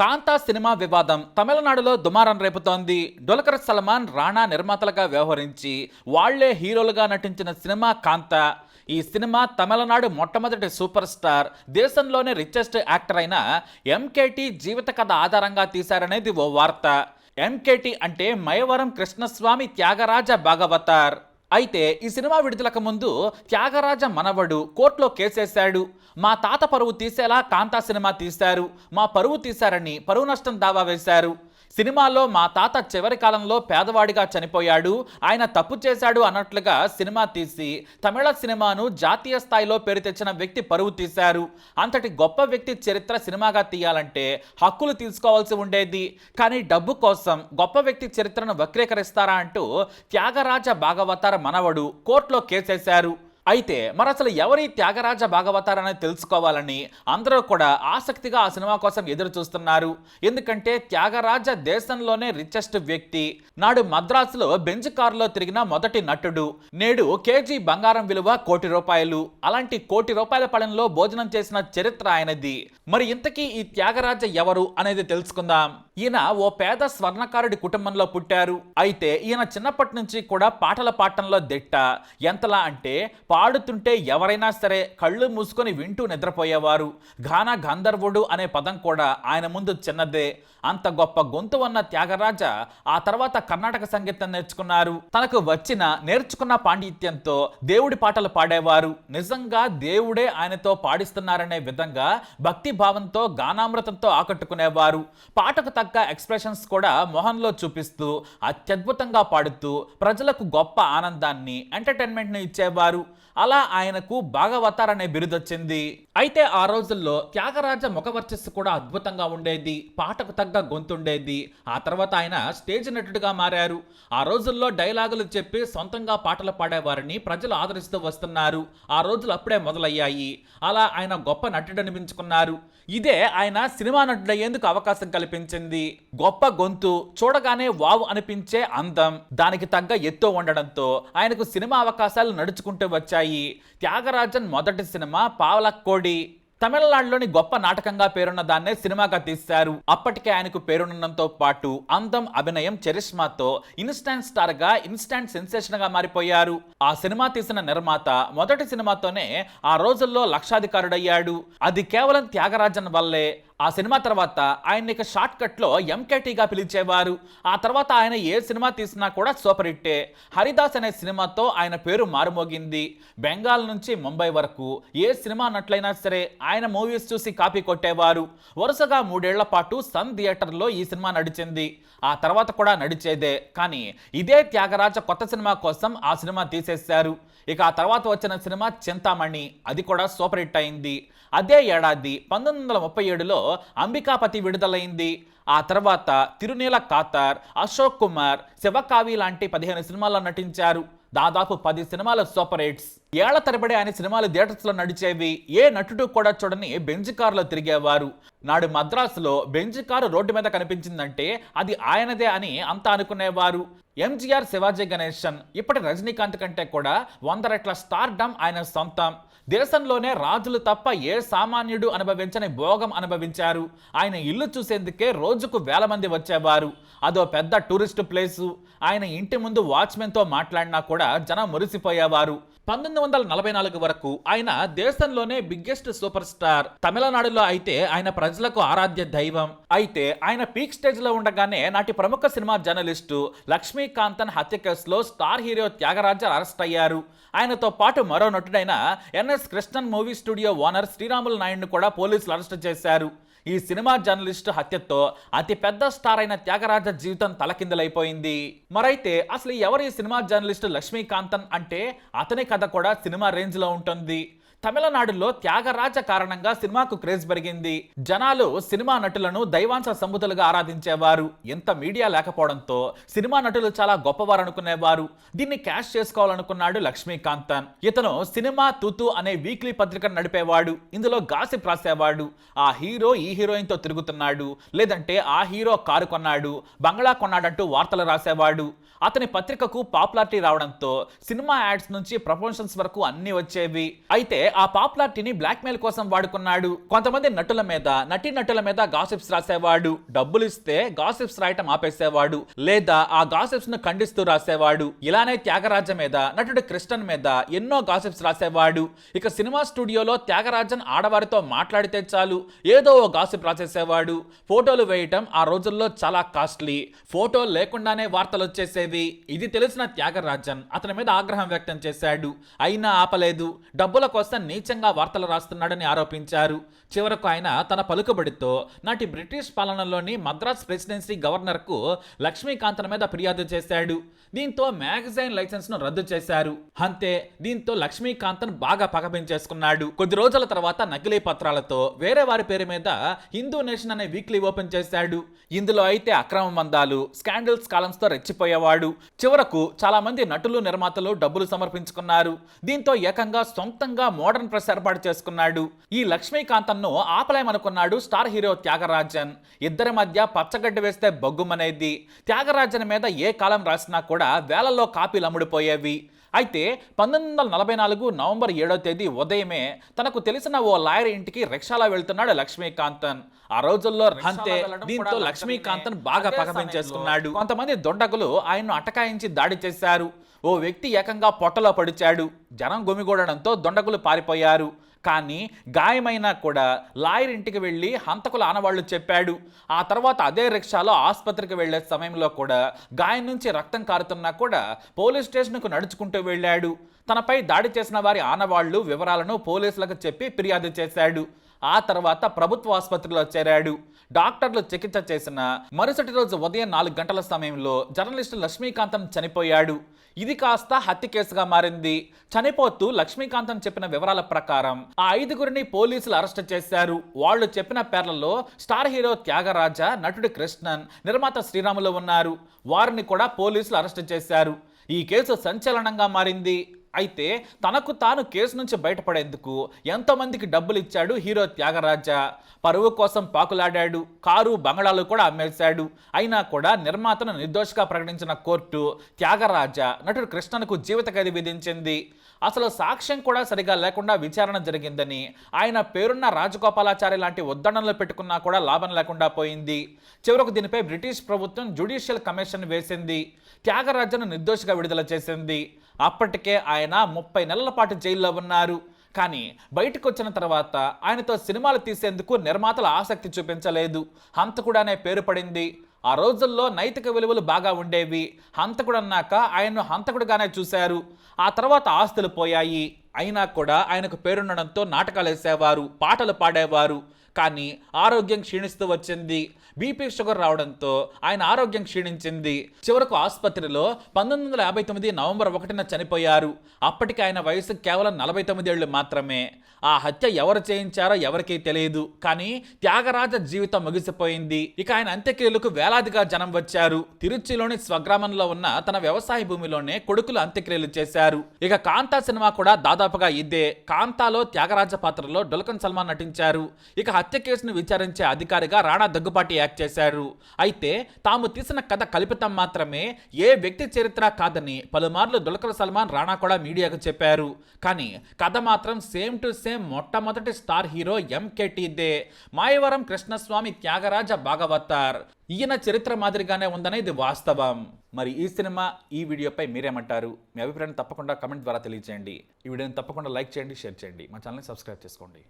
కాంతా cinema వివాదం తమిళనాడులో దుమారం రేపుతోంది. డొలకర్ సల్మాన్ రాణా నిర్మాతలుగా వ్యవహరించి వాళ్ళే హీరోలుగా నటించిన సినిమా కాంతా. ఈ సినిమా తమిళనాడు మొట్టమొదటి సూపర్ స్టార్ దేశంలోనే రిచెస్ట్ యాక్టర్ అయిన ఎంకేటి జీవిత కథ ఆధారంగా తీశారనేది ఓ వార్త. ఎంకేటి అంటే మయవరం కృష్ణస్వామి త్యాగరాజ భాగవతార్. అయితే ఈ సినిమా విడుదలకు ముందు త్యాగరాజ మనవడు కోర్టులో కేసేశాడు మా తాత పరువు తీసేలా కాంతా సినిమా తీశారు. మా పరువు తీశారని పరువు నష్టం దావా వేశారు. సినిమాలో మా తాత చివరి కాలంలో పేదవాడిగా చనిపోయాడు. ఆయన తప్పు చేశాడు అన్నట్లుగా సినిమా తీసి తమిళ సినిమాను జాతీయ స్థాయిలో పేరు తెచ్చిన వ్యక్తి పరువు తీశారు. అంతటి గొప్ప వ్యక్తి చరిత్ర సినిమాగా తీయాలంటే హక్కులు తీసుకోవాల్సి ఉండేది. కానీ డబ్బు కోసం గొప్ప వ్యక్తి చరిత్రను వక్రీకరిస్తారా అంటూ త్యాగరాజ భాగవతార మనవడు కోర్టులో కేసేశారు. అయితే మరి అసలు ఎవరి త్యాగరాజ భాగవతార్ అనేది తెలుసుకోవాలని అందరూ కూడా ఆసక్తిగా ఆ సినిమా కోసం ఎదురు చూస్తున్నారు ఎందుకంటే త్యాగరాజ దేశంలోనే రిచెస్ట్ వ్యక్తి. నాడు మద్రాసులో బెంజ్ కారులో తిరిగిన మొదటి నటుడు. నేడు కేజీ బంగారం విలువ కోటి రూపాయలు. అలాంటి కోటి రూపాయల పళంలో భోజనం చేసిన చరిత్ర ఆయనది. మరి ఇంతకీ ఈ త్యాగరాజ ఎవరు అనేది తెలుసుకుందాం. ఈయన ఓ పేద స్వర్ణకారుడి కుటుంబంలో పుట్టారు. అయితే ఈయన చిన్నప్పటి నుంచి కూడా పాటల పాటంలో దిట్ట. ఎంతలా అంటే పాడుతుంటే ఎవరైనా సరే కళ్ళు మూసుకొని వింటూ నిద్రపోయేవారు. ఘాన గంధర్వుడు అనే పదం కూడా ఆయన ముందు చిన్నదే. అంత గొప్ప గొంతు ఉన్న త్యాగరాజ ఆ తర్వాత కర్ణాటక సంగీతం నేర్చుకున్నారు. తనకు వచ్చిన నేర్చుకున్న పాండిత్యంతో దేవుడి పాటలు పాడేవారు. నిజంగా దేవుడే ఆయనతో పాడిస్తున్నారనే విధంగా భక్తి భావంతో గానామృతంతో ఆకట్టుకునేవారు. పాటకు తగ్గ ఎక్స్ప్రెషన్స్ కూడా మొహంలో చూపిస్తూ అత్యద్భుతంగా పాడుతూ ప్రజలకు గొప్ప ఆనందాన్ని ఎంటర్టైన్మెంట్ని ఇచ్చేవారు. అలా ఆయనకు భాగవతార్ అనే బిరుదొచ్చింది. అయితే ఆ రోజుల్లో త్యాగరాజ ముఖ వర్చస్సు కూడా అద్భుతంగా ఉండేది పాటకు తగ్గ గొంతుండేది. ఆ తర్వాత ఆయన స్టేజ్ నటుడిగా మారారు. ఆ రోజుల్లో డైలాగులు చెప్పి సొంతంగా పాటలు పాడేవారిని ప్రజలు ఆదరిస్తూ వస్తున్నారు. ఆ రోజులు అప్పుడే మొదలయ్యాయి. అలా ఆయన గొప్ప నటుడు అనిపించుకున్నారు ఇదే ఆయన సినిమా నటుడయ్యేందుకు అవకాశం కల్పించింది. గొప్ప గొంతు చూడగానే వావ్ అనిపించే అందం దానికి తగ్గ ఎత్తు ఉండడంతో ఆయనకు సినిమా అవకాశాలు నడుచుకుంటూ వచ్చాయి. త్యాగరాజన్ మొదటి సినిమా పావలక్కోడి. తమిళనాడులోని గొప్ప నాటకంగా పేరున్న దాన్నే సినిమాగా తీశారు. అప్పటికే ఆయనకు పేరున్నతో పాటు అందం అభినయం చరిష్మాతో ఇన్స్టాంట్ స్టార్గా ఇన్స్టాంట్ సెన్సేషన్గా మారిపోయారు. ఆ సినిమా తీసిన నిర్మాత మొదటి సినిమాతోనే ఆ రోజుల్లో లక్షాధికారుడయ్యాడు. అది కేవలం త్యాగరాజన్ వల్లే. ఆ సినిమా తర్వాత ఆయన ఇక షార్ట్ కట్లో ఎంకేటీగా పిలిచేవారు. ఆ తర్వాత ఆయన ఏ సినిమా తీసినా కూడా సూపర్ హిట్టే. హరిదాస్ అనే సినిమాతో ఆయన పేరు మారుమోగింది. బెంగాల్ నుంచి ముంబై వరకు ఏ సినిమా నట్లయినా సరే ఆయన మూవీస్ చూసి కాపీ కొట్టేవారు. వరుసగా మూడేళ్ళ పాటు సన్ థియేటర్లో ఈ సినిమా నడిచింది. ఆ తర్వాత కూడా నడిచేదే. కానీ ఇదే త్యాగరాజ కొత్త సినిమా కోసం ఆ సినిమా తీసేశారు. ఇక ఆ తర్వాత వచ్చిన సినిమా చింతామణి. అది కూడా సూపర్ హిట్ అయింది. అదే ఏడాది పంతొమ్మిది వందల ముప్పై ఏడులో అంబికాపతి విడుదలైంది. ఆ తర్వాత తిరునీల కాతార్ అశోక్ కుమార్ శివకావి లాంటి పదిహేను సినిమాల్లో నటించారు. దాదాపు పది సినిమాల సూపర్ హిట్స్. ఏళ్ళ తరబడి ఆయన సినిమాలు థియేటర్స్లో నడిచేవి. ఏ నటుడు కూడా చూడని బెంజ్ కారులో తిరిగేవారు. నాడు మద్రాసులో బెంజ్ కారు రోడ్డు మీద కనిపించిందంటే అది ఆయనదే అని అంతా అనుకునేవారు. ఎంజీఆర్ శివాజీ గణేశన్. ఇప్పటి రజనీకాంత్ కంటే కూడా వంద రెట్ల స్టార్ డమ్ ఆయన సొంతం. దేశంలోనే రాజులు తప్ప ఏ సామాన్యుడు అనుభవించని భోగం అనుభవించారు. ఆయన ఇల్లు చూసేందుకే రోజుకు వేల మంది వచ్చేవారు. అదో పెద్ద టూరిస్ట్ ప్లేసు. ఆయన ఇంటి ముందు వాచ్మెన్తో మాట్లాడినా కూడా జనం మురిసిపోయేవారు. పంతొమ్మిది వందల నలభై నాలుగు వరకు ఆయన దేశంలోనే బిగ్గెస్ట్ సూపర్ స్టార్. తమిళనాడులో అయితే ఆయన ప్రజలకు ఆరాధ్య దైవం. అయితే ఆయన పీక్ స్టేజ్లో ఉండగానే నాటి ప్రముఖ సినిమా జర్నలిస్టు లక్ష్మీకాంతన్ హత్య కేసులో స్టార్ హీరో త్యాగరాజ అరెస్ట్ అయ్యారు. ఆయనతో పాటు మరో నటుడైన NS Krishnan movie studio owner Sriramulu నాయుడును కూడా పోలీసులు అరెస్ట్ చేశారు. ఈ సినిమా జర్నలిస్టు హత్యతో అతి పెద్ద స్టార్ అయిన త్యాగరాజ జీవితం తలకిందలైపోయింది. మరైతే అసలు ఎవరు ఈ సినిమా జర్నలిస్టు లక్ష్మీకాంతన్ అంటే అతని కథ కూడా సినిమా రేంజ్లో ఉంటుంది. తమిళనాడులో త్యాగరాజ కారణంగా సినిమాకు క్రేజ్ పెరిగింది. జనాలు సినిమా నటులను దైవాంశ సంబుతులుగా ఆరాధించేవారు. ఎంత మీడియా లేకపోవడంతో సినిమా నటులు చాలా గొప్పవారు అనుకునేవారు దీన్ని క్యాష్ చేసుకోవాలనుకున్నాడు లక్ష్మీకాంతన్. ఇతను సినిమా తుతు అనే వీక్లీ పత్రికను నడిపేవాడు. ఇందులో గాసిప్ రాసేవాడు. ఆ హీరో ఈ హీరోయిన్తో తిరుగుతున్నాడు. లేదంటే ఆ హీరో కారు కొన్నాడు. బంగ్లా కొన్నాడంటూ వార్తలు రాసేవాడు. అతని పత్రికకు పాపులారిటీ రావడంతో సినిమా యాడ్స్ నుంచి ప్రమోషన్స్ వరకు అన్ని వచ్చేవి. అయితే ఆ పాపులారిటీని బ్లాక్మెయిల్ కోసం వాడుకున్నాడు. కొంతమంది నటుల మీద నటి నటుల మీద గాసిప్స్ రాసేవాడు. డబ్బులు ఇస్తే గాసిప్స్ రాయటం ఆపేసేవాడు. లేదా ఆ గాసిప్స్ను ఖండిస్తూ రాసేవాడు. ఇలానే త్యాగరాజ మీద నటుడు కృష్ణన్ మీద ఎన్నో గాసిప్స్ రాసేవాడు. ఇక సినిమా స్టూడియోలో త్యాగరాజన్ ఆడవారితో మాట్లాడితే చాలు. ఏదో ఓ గాసిప్ రాసేసేవాడు. ఫోటోలు వేయటం ఆ రోజుల్లో చాలా కాస్ట్లీ. ఫోటో లేకుండానే వార్తలు వచ్చేసేవి ఇది తెలిసిన త్యాగరాజన్ అతని మీద ఆగ్రహం వ్యక్తం చేశాడు. అయినా ఆపలేదు. డబ్బుల కోసం నీచంగా వార్తలు రాస్తున్నాడని ఆరోపించారు. చివరకు ఆయన తన పలుకుబడితో నాటి బ్రిటిష్ పాలనలోని మద్రాస్ ప్రెసిడెన్సీ గవర్నర్కు లక్ష్మీకాంతన్ మీద ఫిర్యాదు చేశాడు. దీంతో మ్యాగజైన్ లైసెన్స్ను రద్దు చేశారు. అంతే దీంతో లక్ష్మీకాంతన్ బాగా పగపించేసుకున్నాడు. కొద్ది రోజుల తర్వాత నకిలీ పత్రాలతో వేరే వారి పేరు మీద హిందూ నేషన్ అనే వీక్లీ ఓపెన్ చేశాడు. ఇందులో అయితే అక్రమ మందాలు స్కాండల్స్ కాలమ్స్తో రెచ్చిపోయేవాడు. చివరకు చాలా మంది నటులు నిర్మాతలు డబ్బులు సమర్పించుకున్నారు. దీంతో ఏకంగా సొంతంగా మోడర్న్ ప్రెస్ ఏర్పాటు చేసుకున్నాడు. ఈ లక్ష్మీకాంతన్ను ఆపలేమనుకున్నాడు స్టార్ హీరో త్యాగరాజన్. ఇద్దరి మధ్య పచ్చగడ్డ వేస్తే బొగ్గుమనేది. త్యాగరాజన్ మీద ఏ కాలం రాసినా కూడా వేలల్లో కాపీలు అమ్ముడుపోయేవి. అయితే పంతొమ్మిది వందల నలభై నాలుగు నవంబర్ ఏడో తేదీ ఉదయమే తనకు తెలిసిన ఓ లాయర్ ఇంటికి రిక్షాలో వెళ్తున్నాడు లక్ష్మీకాంతన్. ఆ రోజుల్లో అంతే దీంతో లక్ష్మీకాంతన్ బాగా పగపించేసుకున్నాడు కొంతమంది దొండగులు ఆయన్ను అటకాయించి దాడి చేశారు. ఓ వ్యక్తి ఏకంగా పొట్టలో పడిచాడు. జనం గుమిగూడడంతో దొండకులు పారిపోయారు. కానీ గాయమైనా కూడా లాయర్ ఇంటికి వెళ్ళి హంతకుల ఆనవాళ్ళు చెప్పాడు. ఆ తర్వాత అదే రిక్షాలో ఆసుపత్రికి వెళ్ళే సమయంలో కూడా గాయం నుంచి రక్తం కారుతున్నా కూడా పోలీస్ స్టేషన్కు నడుచుకుంటూ వెళ్ళాడు. తనపై దాడి చేసిన వారి ఆనవాళ్ళు వివరాలను పోలీసులకు చెప్పి ఫిర్యాదు చేశాడు. ఆ తర్వాత ప్రభుత్వ ఆసుపత్రిలో చేరాడు. డాక్టర్లు చికిత్స చేసిన మరుసటి రోజు ఉదయం నాలుగు గంటల సమయంలో జర్నలిస్టు లక్ష్మీకాంతం చనిపోయాడు. ఇది కాస్త హత్య కేసుగా మారింది. చనిపోతూ లక్ష్మీకాంతం చెప్పిన వివరాల ప్రకారం ఆ ఐదుగురిని పోలీసులు అరెస్ట్ చేశారు. వాళ్ళు చెప్పిన పేర్లలో స్టార్ హీరో త్యాగరాజ నటుడు కృష్ణన్ నిర్మాత శ్రీరాములు ఉన్నారు. వారిని కూడా పోలీసులు అరెస్ట్ చేశారు. ఈ కేసు సంచలనంగా మారింది. అయితే తనకు తాను కేసు నుంచి బయటపడేందుకు ఎంతమందికి డబ్బులు ఇచ్చాడు హీరో త్యాగరాజ? పరువు కోసం పాకులాడాడు కారు బంగళాలు కూడా అమ్మేశాడు. అయినా కూడా నిర్మాతను నిర్దోషిగా ప్రకటించిన కోర్టు త్యాగరాజ నటుడు కృష్ణన్కు జీవిత ఖైదు విధించింది. అసలు సాక్ష్యం కూడా సరిగా లేకుండా విచారణ జరిగిందని ఆయన పేరున్న రాజగోపాలాచారి లాంటి ఉద్దండనలు పెట్టుకున్నా కూడా లాభం లేకుండా పోయింది. చివరకు దీనిపై బ్రిటిష్ ప్రభుత్వం జ్యుడిషియల్ కమిషన్ వేసింది. త్యాగరాజను నిర్దోషిగా విడుదల చేసింది. అప్పటికే ఆయన ఆయన ముప్పై నెలల పాటు జైల్లో ఉన్నారు. కానీ బయటకు వచ్చిన తర్వాత ఆయనతో సినిమాలు తీసేందుకు నిర్మాతలు ఆసక్తి చూపించలేదు. హంతకుడు అనే పేరు పడింది. ఆ రోజుల్లో నైతిక విలువలు బాగా ఉండేవి. హంతకుడు అన్నాక ఆయన్ను హంతకుడుగానే చూశారు. ఆ తర్వాత ఆస్తులు పోయాయి. అయినా కూడా ఆయనకు పేరుండడంతో నాటకాలు వేసేవారు పాటలు పాడేవారు. కానీ ఆరోగ్యం క్షీణిస్తూ వచ్చింది. బీపీ షుగర్ రావడంతో ఆయన ఆరోగ్యం క్షీణించింది. చివరకు ఆసుపత్రిలో పంతొమ్మిది వందల యాభై తొమ్మిది నవంబర్ ఒకటిన చనిపోయారు. అప్పటికి ఆయన వయసు కేవలం నలభై తొమ్మిది ఏళ్ళు మాత్రమే. ఆ హత్య ఎవరు చేయించారో ఎవరికీ తెలియదు. కానీ త్యాగరాజ జీవితం ముగిసిపోయింది. ఇక ఆయన అంత్యక్రియలకు వేలాదిగా జనం వచ్చారు. తిరుచిలోని స్వగ్రామంలో ఉన్న తన వ్యవసాయ భూమిలోనే కొడుకులు అంత్యక్రియలు చేశారు. ఇక కాంతా సినిమా కూడా దాదాపుగా ఇదే. కాంతాలో త్యాగరాజ పాత్రలో డొలకన్ సల్మాన్ నటించారు. ఇక హత్య కేసును విచారించే అధికారిగా రాణా దగ్గుపాటి యాక్ట్ చేశారు. అయితే తాము తీసిన కథ కల్పితం మాత్రమే ఏ వ్యక్తి చరిత్ర కాదని పలుమార్లు దుల్కర్ సల్మాన్ రాణా కూడా మీడియాకు చెప్పారు. కానీ కథ మాత్రం సేమ్ టు సేమ్ మొట్టమొదటి స్టార్ హీరో ఎంకేటీదే. మాయవరం కృష్ణస్వామి త్యాగరాజ భాగవతార్. ఈయన చరిత్ర మాదిరిగానే ఉందనే ఇది వాస్తవం. మరి ఈ సినిమా ఈ వీడియోపై మీరేమంటారు? మీ అభిప్రాయం తప్పకుండా కమెంట్ ద్వారా తెలియజేయండి ఈ వీడియోని తప్పకుండా లైక్ చేయండి షేర్ చేయండి. మా ఛానల్ని సబ్స్క్రైబ్ చేసుకోండి.